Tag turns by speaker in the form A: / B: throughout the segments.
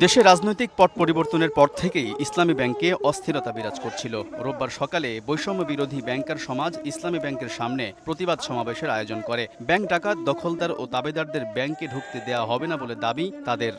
A: দেশে রাজনৈতিক পট পরিবর্তনের পর থেকেই ইসলামী ব্যাংকে অস্থিরতা বিরাজ করছিল। রোববার সকালে বৈষম্য বিরোধী ব্যাংকার সমাজ ইসলামী ব্যাংকের সামনে প্রতিবাদ সমাবেশের আয়োজন করে। ব্যাংক ডাকাত দখলদার ও তাবেদারদের ব্যাংকে ঢুকতে দেওয়া হবে না বলে দাবি তাদের।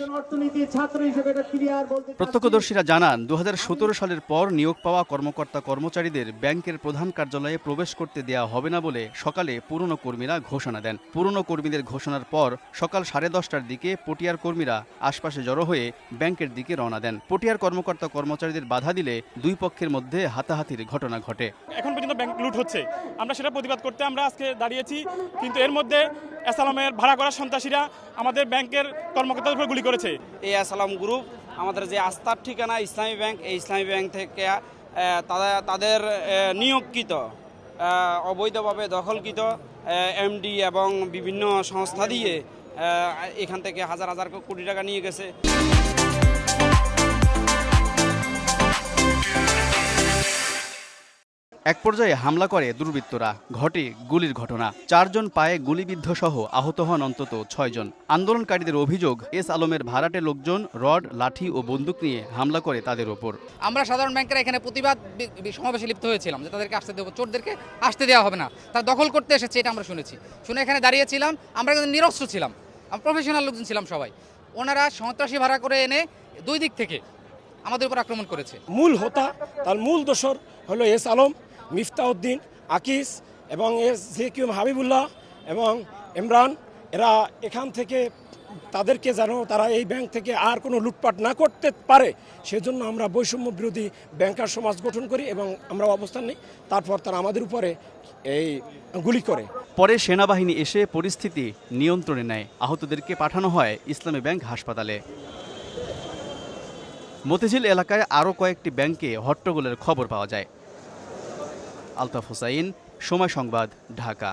A: প্রত্যক্ষদর্শীরা জানান দু হাজার সতেরো সালের পর নিয়োগ পাওয়া কর্মকর্তা কর্মচারীদের ব্যাংকের প্রধান কার্যালয়ে প্রবেশ করতে দেওয়া হবে না বলে সকালে পুরনো কর্মীরা ঘোষণা দেন। পুরনো কর্মীদের ঘোষণার পর সকাল সাড়ে দশটার দিকে পটিয়ার কর্মীরা আশপাশে জড়ো হয়ে ব্যাংকের দিকে রওনা দেন। পটিয়ার কর্মকর্তা কর্মচারীদের বাধা দিলে দুই পক্ষের মধ্যে হাতাহাতির ঘটনা ঘটে।
B: এখন পর্যন্ত ব্যাংক লুট হচ্ছে। আমরা সেটা প্রতিবাদ করতে আমরা আজকে দাঁড়িয়েছি কিন্তু এর মধ্যে এসালামের ভাড়া করা সন্ত্রাসীরা আমাদের ব্যাংকের কর্মকর্তাদের উপর গুলি করেছে।
C: এই আসালাম গ্রুপ আমাদের যে আস্থার ঠিকানা ইসলামী ব্যাংক এই ইসলামী ব্যাংক থেকে তাদের তাদের নিয়োগকৃত অবৈধভাবে দখলকৃত এমডি এবং বিভিন্ন সংস্থা দিয়ে এখান থেকে হাজার হাজার কোটি টাকা নিয়ে গেছে।
A: এক পর্যায়ে হামলা করে দুর্বৃত্তরা। ঘটে গুলির ঘটনা। চারজন পায়ে গুলিবিদ্ধ সহ আহত হন অন্তত ছয়জন। আন্দোলনকারীদের অভিযোগ এস আলমের ভাড়াটে লোকজন রড লাঠি ও বন্দুক নিয়ে হামলা করে তাদের ওপর।
D: আমরা সাধারণ ব্যাংকেরা এখানে প্রতিবাদ সমাবেশে লিপ্ত হয়েছিলাম যে তাদেরকে আসতে দেবো চোরদেরকে আসতে দেওয়া হবে না। তারা দখল করতে এসেছে এটা আমরা শুনেছি। শুনে এখানে দাঁড়িয়েছিলাম আমরা কিন্তু নিরস্ত্র ছিলাম। আমরা প্রফেশনাল লোকজন ছিলাম সবাই। ওনারা সন্ত্রাসী ভাড়া করে এনে দুই দিক থেকে আমাদের উপর আক্রমণ করেছে।
E: মূল হোতা তার মূল দোসর হলো এস আলম মিফতাউদ্দিন, আকিস এবং এস জেকিউম হাবিবুল্লাহ এবং ইমরান, এরা এখান থেকে তাদেরকে যেন তারা এই ব্যাংক থেকে আর কোনো লুটপাট না করতে পারে, সেজন্য আমরা বৈষম্য বিরোধী ব্যাংকার সমাজ গঠন করি এবং আমরা অবস্থান নিই। তারপর তারা আমাদের উপরে এই গুলি করে।
A: পরে সেনাবাহিনী এসে পরিস্থিতি নিয়ন্ত্রণে নেয়। আহতদেরকে পাঠানো হয় ইসলামী ব্যাংক হাসপাতালে। মতিঝিল এলাকায় আরও কয়েকটি ব্যাংকে হট্টগোলের খবর পাওয়া যায়। আলতাফ হোসাইন সময় সংবাদ ঢাকা।